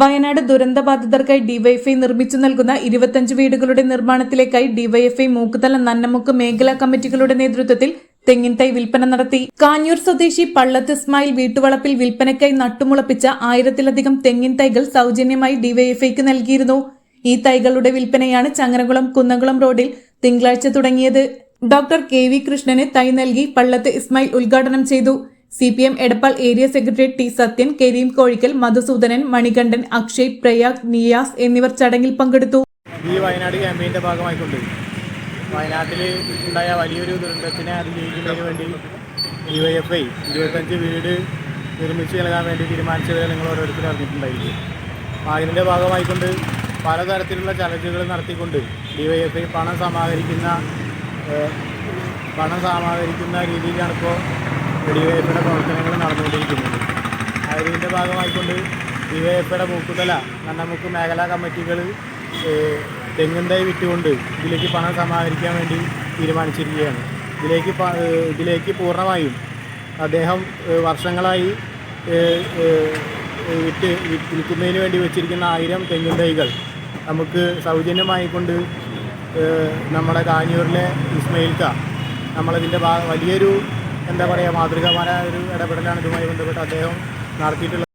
Wayanad ദുരന്തബാധിതർക്കായി DYFI നിർമ്മിച്ചു നൽകുന്ന ഇരുപത്തഞ്ച് വീടുകളുടെ നിർമ്മാണത്തിലേക്കായി ഡിവൈഎഫ്ഐ മൂക്കുതല നന്നമുക്ക് മേഖലാ കമ്മിറ്റികളുടെ നേതൃത്വത്തിൽ തെങ്ങിൻതൈ വിൽപ്പന നടത്തി. കാഞ്ഞൂർ സ്വദേശി പള്ളത്ത് ഇസ്മായിൽ വീട്ടുവളപ്പിൽ വിൽപ്പനയ്ക്കായി നട്ടുമുളപ്പിച്ച ആയിരത്തിലധികം തെങ്ങിൻ തൈകൾ സൗജന്യമായി ഡിവൈഎഫ്ഐക്ക് നൽകിയിരുന്നു. ഈ തൈകളുടെ വിൽപ്പനയാണ് ചങ്ങരകുളം കുന്നംകുളം റോഡിൽ തിങ്കളാഴ്ച തുടങ്ങിയത്. ഡോക്ടർ കെ വി കൃഷ്ണന് തൈ നൽകി പള്ളത്ത് ഇസ്മായിൽ ഉദ്ഘാടനം ചെയ്തു. C P M Edappal area secretary T Sathyan Kareem Kozhikkal Madhusoodanan Manikandan Akshay Prayag Niyas എന്നിവർ ചടങ്ങിൽ പങ്കെടുത്തു. ഈ വയനാട് ക്യാമ്പയിന്റെ ഭാഗമായിക്കൊണ്ട് വയനാട്ടിൽ ഉണ്ടായ വലിയൊരു ദുരന്തത്തിനെ അതിജീവിക്കുന്നതിന് വേണ്ടി ഡി വൈ എഫ് ഐ ഇരുപത്തഞ്ച് വീട് നിർമ്മിച്ചു നൽകാൻ വേണ്ടി തീരുമാനിച്ചവരെ നിങ്ങൾ ഓരോരുത്തരും അറിഞ്ഞിട്ടുണ്ടായിരിക്കും. അതിന്റെ ഭാഗമായിക്കൊണ്ട് പലതരത്തിലുള്ള ചലഞ്ചുകൾ നടത്തിക്കൊണ്ട് ഡി വൈ എഫ് ഐ പണം സമാഹരിക്കുന്ന പണം സമാഹരിക്കുന്ന രീതിയിലാണ് ഇപ്പോൾ ഡി വൈ പ്രവർത്തനങ്ങൾ നടന്നുകൊണ്ടിരിക്കുന്നത് അതിന്റെ ഭാഗമായിക്കൊണ്ട് ഡി വൈ എഫിയുടെ മൂക്കുതല നന്നമുക്ക് മേഖലാ കമ്മിറ്റികൾ തെങ്ങും തൈ വിറ്റുകൊണ്ട് ഇതിലേക്ക് പണം സമാഹരിക്കാൻ വേണ്ടി തീരുമാനിച്ചിരിക്കുകയാണ്. ഇതിലേക്ക് ഇതിലേക്ക് പൂർണമായും അദ്ദേഹം വർഷങ്ങളായി വിറ്റ് വിൽക്കുന്നതിന് വേണ്ടി വെച്ചിരിക്കുന്ന ആയിരം തെങ്ങും തൈകൾ നമുക്ക് സൗജന്യമായിക്കൊണ്ട് നമ്മുടെ കാഞ്ഞൂരിലെ ഇസ്മയിൽക്ക നമ്മളതിന്റെ വലിയൊരു എന്താ പറയുക മാതൃകാപരമായ ഒരു ഇടപെടലാണ് ഇതുമായി ബന്ധപ്പെട്ട് അദ്ദേഹം നടത്തിയിട്ടുള്ളത്.